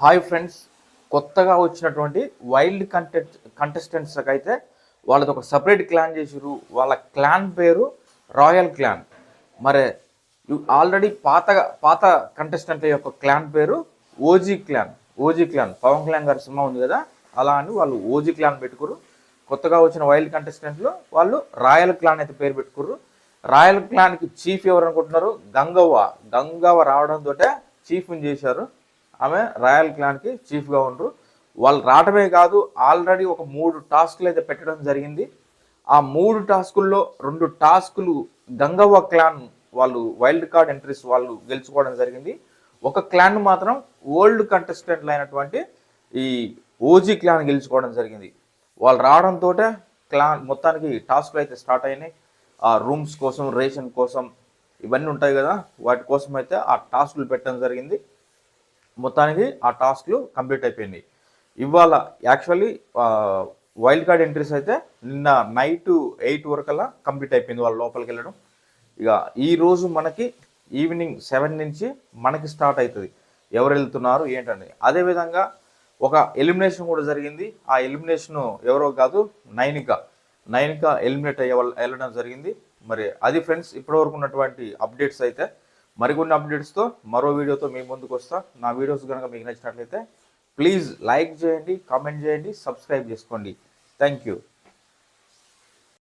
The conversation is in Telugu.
Hi friends. కొత్తగా వచ్చినటువంటి వైల్డ్ కంటెస్ట్ కంటెస్టెంట్స్కి అయితే వాళ్ళది ఒక సపరేట్ క్లాన్ చేసిర్రు. వాళ్ళ క్లాన్ పేరు రాయల్ క్లాన్. మరి ఆల్రెడీ పాత పాత కంటెస్టెంట్ల యొక్క క్లాన్ పేరు OG clan. OG clan. Pawan Kalyan గారి సినిమా ఉంది కదా? అలా అని వాళ్ళు ఓజీ క్లాన్ పెట్టుకురు కొత్తగా వచ్చిన వైల్డ్ కంటెస్టెంట్లు వాళ్ళు రాయల్ క్లాన్ అయితే పేరు పెట్టుకుర్రు. రాయల్ క్లాన్కి చీఫ్ ఎవరు అనుకుంటున్నారు? గంగవ్వ. గంగవ్వ రావడంతో చీఫ్ని చేశారు. ఆమె రాయల్ క్లాన్కి చీఫ్గా ఉండరు. వాళ్ళు రావటమే కాదు ఆల్రెడీ ఒక మూడు టాస్క్లు అయితే పెట్టడం జరిగింది. ఆ మూడు టాస్కుల్లో రెండు టాస్కులు గంగవ్వ క్లాన్ వాళ్ళు వైల్డ్ కార్డ్ ఎంట్రీస్ వాళ్ళు గెలుచుకోవడం జరిగింది. ఒక క్లాన్ మాత్రం ఓల్డ్ కంటెస్టెంట్లు అయినటువంటి ఈ ఓజీ క్లాన్ గెలుచుకోవడం జరిగింది. వాళ్ళు రావడంతో క్లాన్ మొత్తానికి టాస్క్లు అయితే స్టార్ట్ అయినాయి. ఆ రూమ్స్ కోసం రేషన్ కోసం ఇవన్నీ ఉంటాయి కదా వాటి కోసం అయితే ఆ టాస్క్లు పెట్టడం జరిగింది. మొత్తానికి ఆ టాస్క్లు కంప్లీట్ అయిపోయింది. ఇవాళ యాక్చువల్లీ వైల్డ్ కార్డ్ ఎంట్రీస్ అయితే నిన్న నైట్ ఎయిట్ వరకల్లా కంప్లీట్ అయిపోయింది వాళ్ళ లోపలికి వెళ్ళడం. ఇక ఈరోజు మనకి ఈవినింగ్ సెవెన్ నుంచి మనకి స్టార్ట్ అవుతుంది. ఎవరు వెళ్తున్నారు ఏంటని. అదేవిధంగా ఒక ఎలిమినేషన్ కూడా జరిగింది. ఆ ఎలిమినేషన్ ఎవరో కాదు నైనిక. నైనిక ఎలిమినేట్ అయ్యే వెళ్ళడం జరిగింది. మరి అది ఫ్రెండ్స్ ఇప్పటివరకు ఉన్నటువంటి అప్డేట్స్ అయితే మరికొన్ని అప్డేట్స్తో మరో వీడియోతో మీ ముందుకు వస్తా. నా వీడియోస్ కనుక మీకు నచ్చినట్లయితే ప్లీజ్ లైక్ చేయండి కామెంట్ చేయండి సబ్స్క్రైబ్ చేసుకోండి. Thank you